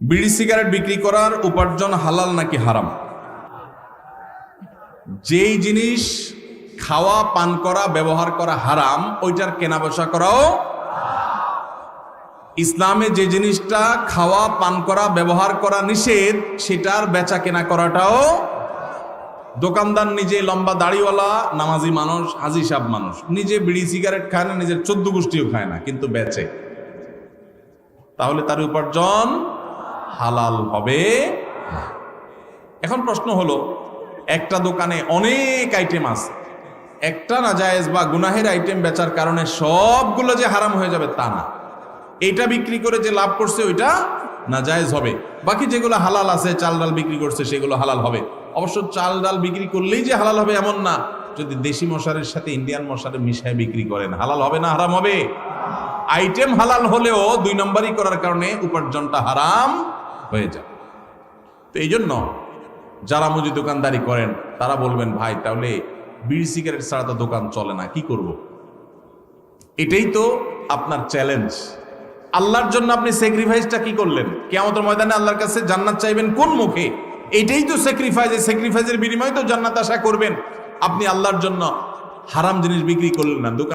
বিড়ি সিগারেট বিক্রি করার উপার্জন হালাল নাকি হারাম? যেই জিনিস খাওয়া, পান করা, ব্যবহার করা হারাম, ওইটার কেনা বেচা করাও ইসলামে যে জিনিসটা খাওয়া, পান করা, ব্যবহার করা নিষেধ, সেটার বেচা কেনা করাটাও দোকানদার নিজে লম্বা দাড়িওয়ালা, নামাজি মানুষ, হাজি সাহ মানুষ। নিজে বিড়ি সিগারেট খায় না, নিজের চোদ্দ গোষ্ঠীও খায় না, কিন্তু বেচে। তাহলে তার উপার্জন হালাল হবে এখন প্রশ্ন হলো, একটা দোকানে অনেক আইটেম আছে। একটা না জায়েজ বা গুনাহের আইটেম বেচার কারণে সবগুলো যে হারাম হয়ে যাবে তা না। এটা বিক্রি করে যে লাভ করছে ওইটা না জায়েজ হবে। বাকি যেগুলো হালাল আছে, চাল ডাল বিক্রি করছে, সেগুলো হালাল হবে। অবশ্য চাল ডাল বিক্রি করলেই যে হালাল হবে এমন না। যদি দেশি মশারের সাথে ইন্ডিয়ান মশারে মিশায় বিক্রি করেন, হালাল হবে না হারাম হবে? আইটেম হালাল হলেও দুই নম্বরই করার কারণে উপার্জনটা হারাম। হয়ে যায় তো এই জন্য যারা মুজি দোকানদারি করেন, তারা বলবেন, ভাই, তাহলে বিড়ি সিগারেট ছাড়া তো দোকান চলে না, কি করব। এটাই তো আপনার চ্যালেঞ্জ আল্লাহর জন্য আপনি স্যাক্রিফাইসটা কি করলেন? কেমতের ময়দানে আল্লাহর কাছে জান্নাত চাইবেন কোন মুখে? এটাই তো স্যাক্রিফাইস এই স্যাক্রিফাইসের বিনিময়ে তো জান্নাত আশা করবেন। আপনি আল্লাহর জন্য হারাম জিনিস বিক্রি করলেন না, দোকান